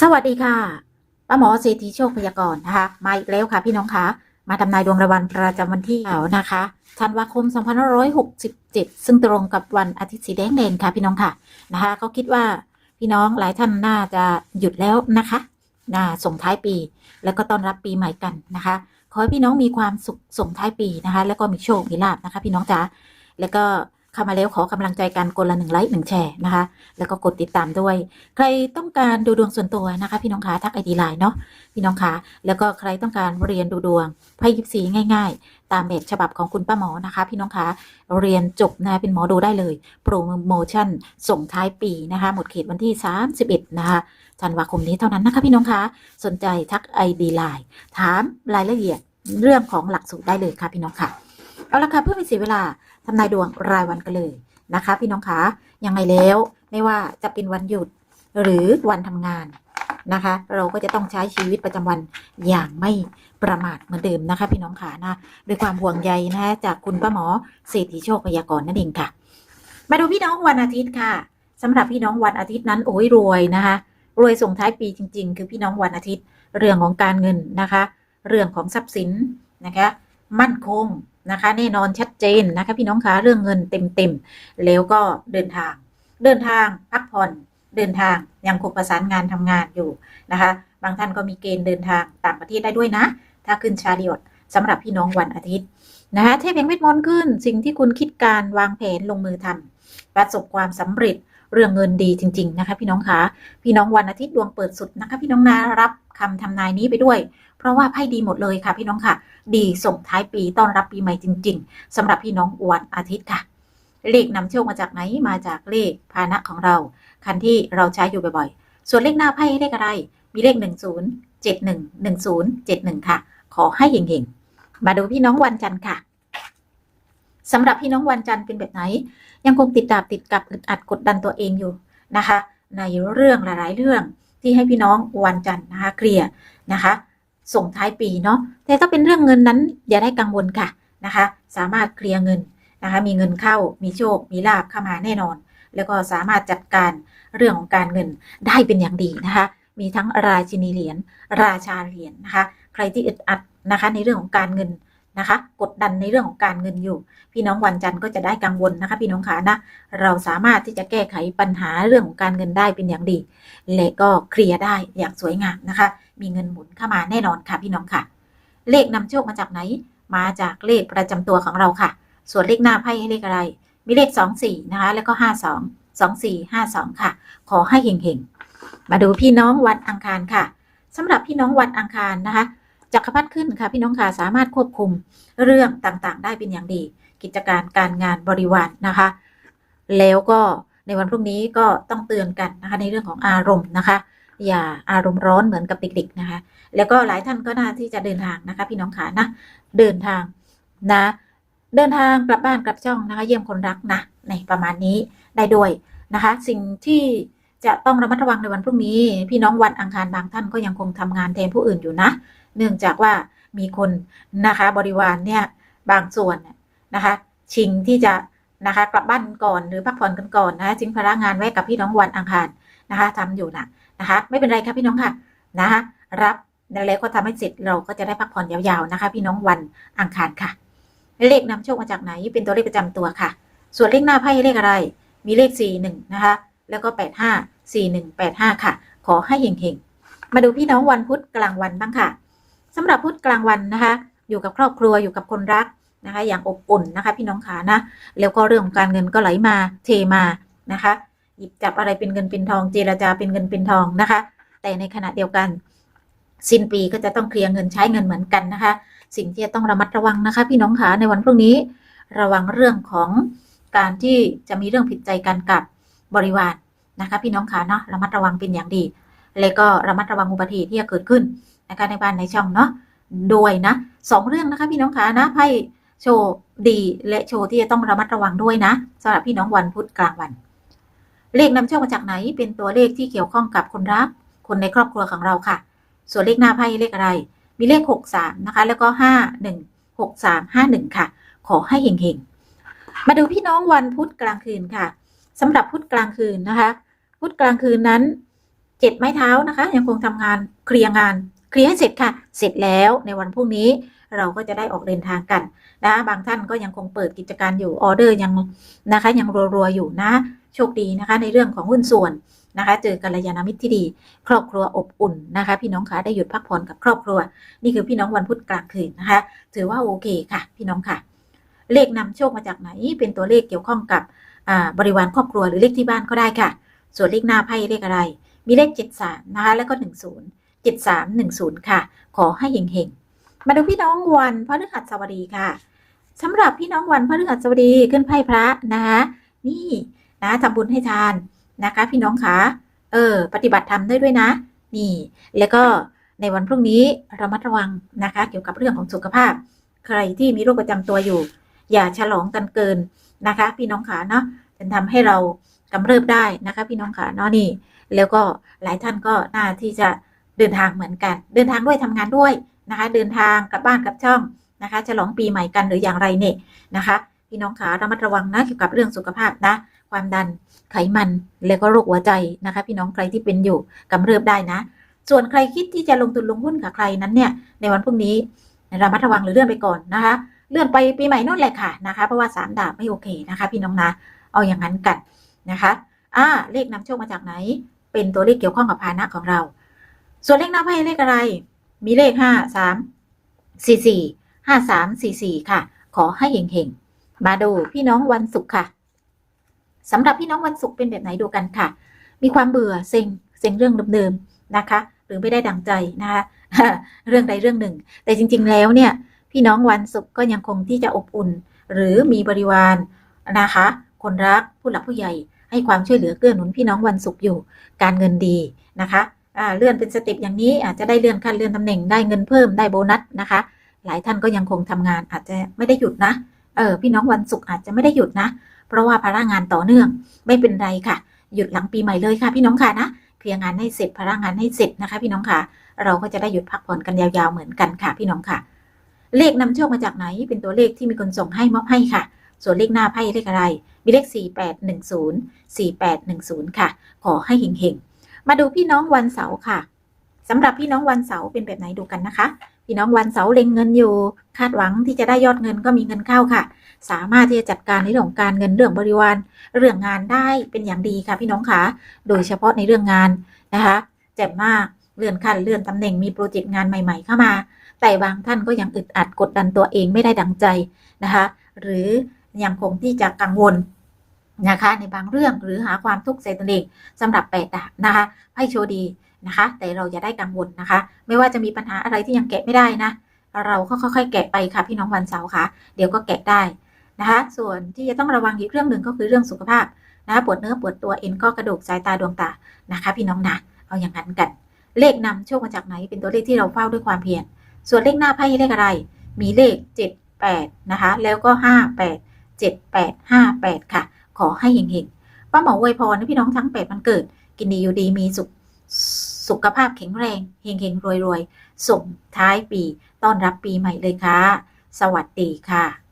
สวัสดีค่ะป้าหมอเศรษฐีโชคพยากรณ์นะคะ มาอีกแล้วค่ะ พี่น้องคะมาทำนายดวงรายวันประจำวันที่เสาร์นะคะธันวาคม 2567 ซึ่งตรงกับวันอาทิตย์สีแดงเด่นค่ะ พี่น้องค่ะนะคะก็คิดว่าพี่น้องหลายท่านน่าจะหยุดแล้วนะคะน่าส่งท้ายปี แล้วก็ต้อนรับปีใหม่กันนะคะ ขอให้พี่น้องมีความสุขส่งท้ายปีนะคะ แล้วก็มีโชคมีลาบนะคะ พี่น้องจ๋าแล้วก็ เข้ามาแล้วขอกำลังใจกันคนละหนึ่งไลค์หนึ่งแชร์นะคะ แล้วก็กดติดตามด้วย ใครต้องการดูดวงส่วนตัวนะคะ พี่น้องคะทักไอดีไลน์เนาะพี่น้องคะแล้วก็ใครต้องการเรียนดูดวงไพ่ยิปซีง่าย ๆ ตามแบบฉบับของคุณป้าหมอนะคะ พี่น้องคะเรียนจบนะเป็นหมอดูได้เลยโปรโมชั่นส่งท้ายปีนะคะ หมดเขตวันที่ 31 นะคะธันวาคมนี้เท่านั้นนะคะ พี่น้องคะสนใจทักไอดีไลน์ถามรายละเอียดเรื่องของหลักสูตรได้เลยค่ะพี่น้องค่ะ เอาละค่ะเพื่อไม่เสียเวลาทำนายดวงรายวันกันเลยนะคะ พี่น้องคะยังไงแล้วไม่ว่าจะเป็นวันหยุดหรือวันทำงานนะคะ เราก็จะต้องใช้ชีวิตประจำวันอย่างไม่ประมาทเหมือนเดิมนะคะ พี่น้องขานะด้วยความห่วงใยนะคะจากคุณป้าหมอเศรษฐีโชคพยากรณ์นั่นเองค่ะ มาดูพี่น้องวันอาทิตย์ค่ะสำหรับพี่น้องวันอาทิตย์นั้นโอ้ยรวยนะคะ รวยส่งท้ายปีจริง ๆ คือพี่น้องวันอาทิตย์ เรื่องของการเงินนะคะ เรื่องของทรัพย์สินนะคะ มั่นคง นะคะแน่นอนชัดเจนนะคะพี่น้องคะเรื่องเงินเต็มๆแล้วก็เดินทาง เดินทางพักผ่อนเดินทางยังคงประสานงานทำงานอยู่นะคะ บางท่านก็มีเกณฑ์เดินทางต่างประเทศได้ด้วยนะ ถ้าขึ้นชาดิอดสำหรับพี่น้องวันอาทิตย์นะคะเทพแห่งเวทมนต์ขึ้น สิ่งที่คุณคิดการวางแผนลงมือทำประสบความสำเร็จ เรื่องเงินดีจริง ๆ นะคะ พี่น้องคะพี่น้องวันอาทิตย์ดวงเปิดสุดนะคะ พี่น้องนารับคำทำนายนี้ไปด้วย เพราะว่าไพ่ดีหมดเลยค่ะ พี่น้องค่ะ ดีส่งท้ายปีต้อนรับปีใหม่จริง ๆสำหรับพี่น้องวันอาทิตย์ค่ะ เลขนำโชคมาจากไหนมาจากเลขพานะของเรา คันที่เราใช้อยู่บ่อยๆ ส่วนเลขหน้าไพ่เลขอะไร มีเลข 1 0 7 1 1 0 7 1 ค่ะ ขอให้เฮงๆมาดูพี่น้องวันจันทร์ค่ะ สำหรับพี่น้องวันจันทร์เป็นแบบไหน ยังคงติดดาบติดกับอึดอัดกดดันตัวเองอยู่นะคะ ในเรื่องหลาย ๆ เรื่องที่ให้พี่น้องวันจันทร์นะคะเคลียร์นะคะส่งท้ายปีเนาะแต่ถ้าเป็นเรื่องเงินนั้นอย่าได้กังวลค่ะนะคะ สามารถเคลียร์เงินนะคะ มีเงินเข้ามีโชค มีลาบเข้ามาแน่นอน แล้วก็สามารถจัดการเรื่องของการเงินได้เป็นอย่างดีนะคะ มีทั้งราชินีเหรียญราชาเหรียญนะคะ ใครที่อึดอัดนะคะ ในเรื่องของการเงิน นะคะ กดดันในเรื่องของการเงินอยู่ พี่น้องวันจันทร์ก็จะได้กังวลนะคะ พี่น้องขานะ เราสามารถที่จะแก้ไขปัญหาเรื่องของการเงินได้เป็นอย่างดี และก็เคลียร์ได้อย่างสวยงามนะคะ มีเงินหมุนเข้ามาแน่นอนค่ะ พี่น้องค่ะ เลขนำโชคมาจากไหน มาจากเลขประจำตัวของเราค่ะ ส่วนเลขหน้าไพ่ให้เลขอะไร มีเลข2 4นะคะ แล้วก็5 2 2 4 5 2 ค่ะ ขอให้เฮงๆมาดูพี่น้องวันอังคารค่ะสำหรับพี่น้องวันอังคารนะคะ จักรพรรดิขึ้นค่ะพี่น้องค่ะสามารถควบคุมเรื่องต่างๆ ได้เป็นอย่างดี กิจการการงานบริวารนนะคะ แล้วก็ในวันพรุ่งนี้ก็ต้องเตือนกันนะคะในเรื่องของอารมณ์นะคะ อย่าอารมณ์ร้อนเหมือนกับเด็กๆนะคะ แล้วก็หลายท่านก็น่าที่จะเดินทางนะคะ พี่น้องขานะ เดินทางนะ เดินทางกลับบ้านกลับช่องนะคะ เยี่ยมคนรักนะในประมาณนี้ได้ด้วยนะคะ สิ่งที่ จะต้องระมัดระวังในวันพรุ่งนี้ พี่น้องวันอังคารบางท่านก็ยังคงทำงานแทนผู้อื่นอยู่นะ เนื่องจากว่ามีคนนะคะ บริวารเนี่ยบางส่วนนะคะ ชิงที่จะนะคะกลับบ้านก่อนหรือพักผ่อนกันก่อนนะจิงภาระงานไว้กับพี่น้องวันอังคารนะคะทำอยู่นะนะคะ ไม่เป็นไรค่ะพี่น้องค่ะนะคะรับแล้วก็ทำให้เสร็จเราก็จะได้พักผ่อนยาวๆนะคะ พี่น้องวันอังคารค่ะ เลขนำโชคมาจากไหน เป็นตัวเลขประจำตัวค่ะ ส่วนเลขหน้าไพ่เลขอะไร มีเลข4 1นะคะ แล้วก็ 8 5 4 1 8 5 ค่ะ ขอให้เฮงๆ มาดูพี่น้องวันพุธกลางวันบ้างค่ะสำหรับพุธกลางวันนะคะ อยู่กับครอบครัวอยู่กับคนรักนะคะ อย่างอบอุ่นนะคะ พี่น้องขานะ แล้วก็เรื่องของการเงินก็ไหลมาเทมานะคะ หยิบจับอะไรเป็นเงินเป็นทอง เจรจาเป็นเงินเป็นทองนะคะ แต่ในขณะเดียวกัน สิ้นปีก็จะต้องเคลียร์เงินใช้เงินเหมือนกันนะคะ สิ่งที่จะต้องระมัดระวังนะคะ พี่น้องขาในวันพรุ่งนี้ ระวังเรื่องของการที่จะมีเรื่องผิดใจกันกับบริวาร นะคะพี่น้องขาเนาะระมัดระวังเป็นอย่างดี แล้วก็ระมัดระวังอุบัติเหตุที่จะเกิดขึ้นนะคะในบ้านในช่องเนาะโดยนะสองเรื่องนะคะพี่น้องขานะไพ่โชว์ดีและโชว์ที่จะต้องระมัดระวังด้วยนะสำหรับพี่น้องวันพุธกลางวัน เลขนำโชคมาจากไหน เป็นตัวเลขที่เกี่ยวข้องกับคนรักคนในครอบครัวของเราค่ะ ส่วนเลขหน้าไพ่เลขอะไร มีเลข 63 นะคะ แล้วก็ 5 1 6 3 5 1 ค่ะ ขอให้เฮงๆ มาดูพี่น้องวันพุธกลางคืนค่ะสำหรับพุธกลางคืนนะคะ พุธกลางคืนนั้นเจ็ดไม้เท้านะคะ ยังคงทำงานเคลียร์งานเคลียร์ให้เสร็จค่ะ เสร็จแล้วในวันพรุ่งนี้เราก็จะได้ออกเดินทางกันนะบางท่านก็ยังคงเปิดกิจการอยู่ออเดอร์ยังนะคะยังรัวๆอยู่นะโชคดีนะคะ ในเรื่องของหุ้นส่วนนะคะเจอกัลยาณมิตรที่ดี ครอบครัวอบอุ่นนะคะ พี่น้องคะได้หยุดพักผ่อนกับครอบครัว นี่คือพี่น้องวันพุธกลางคืนนะคะ ถือว่าโอเคค่ะ พี่น้องค่ะ เลขนำโชคมาจากไหน เป็นตัวเลขเกี่ยวข้องกับบริวารครอบครัวหรือเลขที่บ้านก็ได้ค่ะ ส่วนเลขหน้าไพ่เลขอะไร มีเลข 73 นะคะ แล้วก็ 10 7310 ค่ะ ขอให้เฮงๆ มาดูพี่น้องวันพฤหัสบดีค่ะสำหรับพี่น้องวันพฤหัสบดีขึ้นไพ่พระนะคะนี่นะทำบุญให้ทานนะคะ พี่น้องคะเออ ปฏิบัติธรรมได้ด้วยนะ นี่ แล้วก็ในวันพรุ่งนี้ระมัดระวังนะคะ เกี่ยวกับเรื่องของสุขภาพ ใครที่มีโรคประจำตัวอยู่ อย่าฉลองกันเกินนะคะ พี่น้องขาเนาะจะทำให้เรา กำเริบได้นะคะพี่น้องขาเนาะนี่ แล้วก็หลายท่านก็น่าที่จะเดินทางเหมือนกัน เดินทางด้วยทำงานด้วยนะคะ เดินทางกลับบ้านกลับช่องนะคะ ฉลองปีใหม่กันหรืออย่างไรเนี่ยนะคะ พี่น้องขาระมัดระวังนะเกี่ยวกับเรื่องสุขภาพนะ ความดันไขมันแล้วก็โรคหัวใจนะคะ พี่น้องใครที่เป็นอยู่กำเริบได้นะ ส่วนใครคิดที่จะลงทุนลงหุ้นกับใครนั้นเนี่ย ในวันพรุ่งนี้ระมัดระวังหรือเลื่อนไปก่อนนะคะ เลื่อนไปปีใหม่นู่นแหละค่ะนะคะ เพราะว่าสามดาบไม่โอเคนะคะ พี่น้องนะ เอาอย่างนั้นกัน นะคะอ่าเลขนำโชคมาจากไหน เป็นตัวเลขเกี่ยวข้องกับภาณะของเรา ส่วนเลขหน้าไพ่เลขอะไร มีเลขห้าสามสี่สี่ห้าสามสี่สี่ค่ะ ขอให้เฮงๆมาดูพี่น้องวันศุกร์ค่ะสำหรับพี่น้องวันศุกร์เป็นแบบไหนดูกันค่ะ มีความเบื่อเซ็งเซ็งเรื่องเดิมๆนะคะ หรือไม่ได้ดังใจนะคะเรื่องใดเรื่องหนึ่ง แต่จริง ๆ แล้วเนี่ย พี่น้องวันศุกร์ก็ยังคงที่จะอบอุ่น หรือมีบริวารนะคะ คนรักผู้หลักผู้ใหญ่ ให้ความช่วยเหลือเกื้อหนุนพี่น้องวันศุกร์อยู่ การเงินดีนะคะเลื่อนเป็นสเต็ปอย่างนี้อาจจะได้เลื่อนขั้นเลื่อนตำแหน่งได้เงินเพิ่มได้โบนัสนะคะ หลายท่านก็ยังคงทำงานอาจจะไม่ได้หยุดนะเออพี่น้องวันศุกร์อาจจะไม่ได้หยุดนะ เพราะว่าภาระงานต่อเนื่องไม่เป็นไรค่ะ หยุดหลังปีใหม่เลยค่ะ พี่น้องค่ะนะเคลียร์งานให้เสร็จภาระงานให้เสร็จนะคะ พี่น้องค่ะ เราก็จะได้หยุดพักผ่อนกันยาวๆเหมือนกันค่ะ พี่น้องค่ะ เลขนำโชคมาจากไหนเป็นตัวเลขที่มีคนส่งให้มอบให้ค่ะ ส่วนเลขหน้าไพ่เลขอะไร มีเลข 4810 4810 ค่ะ ขอให้เฮงๆ มาดูพี่น้องวันเสาร์ค่ะสำหรับพี่น้องวันเสาร์เป็นแบบไหนดูกันนะคะ พี่น้องวันเสาร์เล็งเงินอยู่ คาดหวังที่จะได้ยอดเงินก็มีเงินเข้าค่ะ สามารถที่จะจัดการในเรื่องของการเงินเรื่องบริวาร เรื่องงานได้เป็นอย่างดีค่ะพี่น้องค่ะ โดยเฉพาะในเรื่องงานนะคะเจ็บมากเลื่อนขั้นเลื่อนตำแหน่งมีโปรเจกต์งานใหม่ ๆ เข้ามา แต่บางท่านก็ยังอึดอัดกดดันตัวเองไม่ได้ดังใจนะคะ หรือ ยังคงที่จะกังวลนะคะในบางเรื่องหรือหาความทุกข์ใส่ตนเองสำหรับแปดดาบนะคะไพ่โชว์ดีนะคะ แต่เราอย่าได้กังวลนะคะ ไม่ว่าจะมีปัญหาอะไรที่ยังแกะไม่ได้นะ เราก็ค่อยๆแกะไปค่ะพี่น้องวันเสาร์ค่ะ เดี๋ยวก็แกะได้นะคะ ส่วนที่จะต้องระวังอีกเรื่องหนึ่งก็คือเรื่องสุขภาพนะคะปวดเนื้อปวดตัวเอ็นข้อกระดูกสายตาดวงตานะคะ พี่น้องนะเอาอย่างนั้นกัน เลขนำโชคมาจากไหนเป็นตัวเลขที่เราเฝ้าด้วยความเพียรส่วนเลขหน้าไพ่เลขอะไร มีเลข 7 8นะคะแล้วก็ 5 8 7 8 5 8 ค่ะ ขอให้เฮงๆป้าหมออวยพรให้พี่น้องทั้ง 8 วันเกิด กินดีอยู่ดีมีสุขสุขภาพแข็งแรงเฮงๆรวยๆ ส่งท้ายปี ต้อนรับปีใหม่เลยค่ะ สวัสดีค่ะ